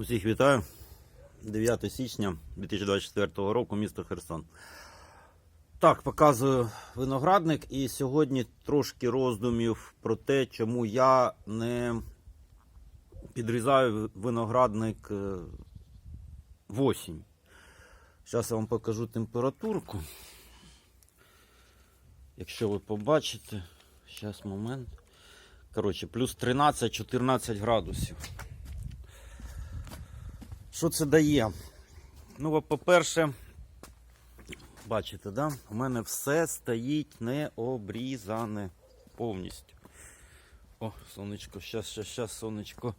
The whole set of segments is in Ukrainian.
Усіх вітаю. 9 січня 2024 року, місто Херсон. Так, показую виноградник, і сьогодні трошки роздумів про те, чому я не підрізаю виноградник е, в осінь. Зараз я вам покажу температурку. Якщо ви побачите, зараз момент. Коротше, плюс 13-14 градусів. Що це дає? Ну, по-перше, бачите, да? у мене все стоїть не обрізане повністю. О, сонечко, щас, щас, щас, сонечко.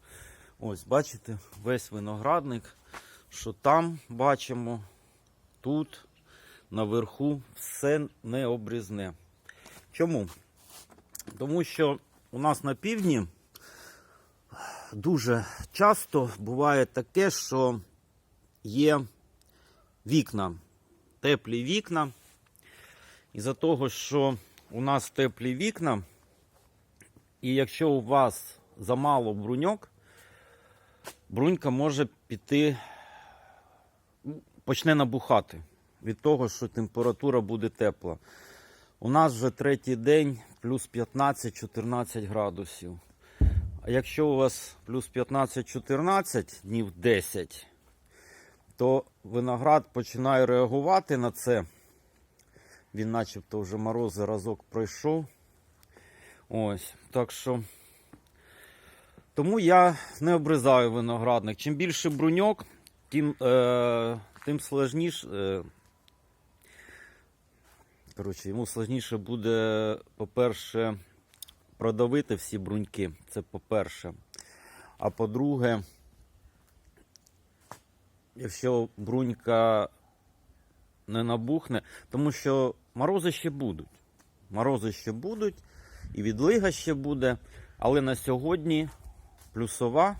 Ось, бачите, весь виноградник, що там бачимо, тут, наверху, все не обрізне. Чому? Тому що у нас на півдні дуже часто буває таке, що є вікна, теплі вікна. І за того, що у нас теплі вікна, і якщо у вас замало бруньок, брунька може піти, почне набухати від того, що температура буде тепла. У нас вже третій день плюс 15-14 градусів. А якщо у вас плюс 15-14 днів 10, то виноград починає реагувати на це. Він начебто вже морози разок пройшов. Ось, так що. Тому я не обрізаю виноградник. Чим більше бруньок, тим, е, тим сложніше. Е, коротше, йому сложніше буде, по-перше, продавити всі бруньки. Це по-перше. А по-друге, якщо брунька не набухне, тому що морози ще будуть. Морози ще будуть, і відлига ще буде, але на сьогодні плюсова.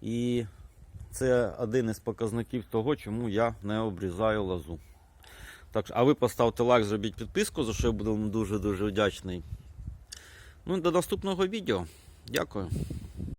І це один із показників того, чому я не обрізаю лозу. Так, а ви поставте лайк, зробіть підписку, за що я буду вам дуже-дуже вдячний. Ну до наступного відео. Дякую.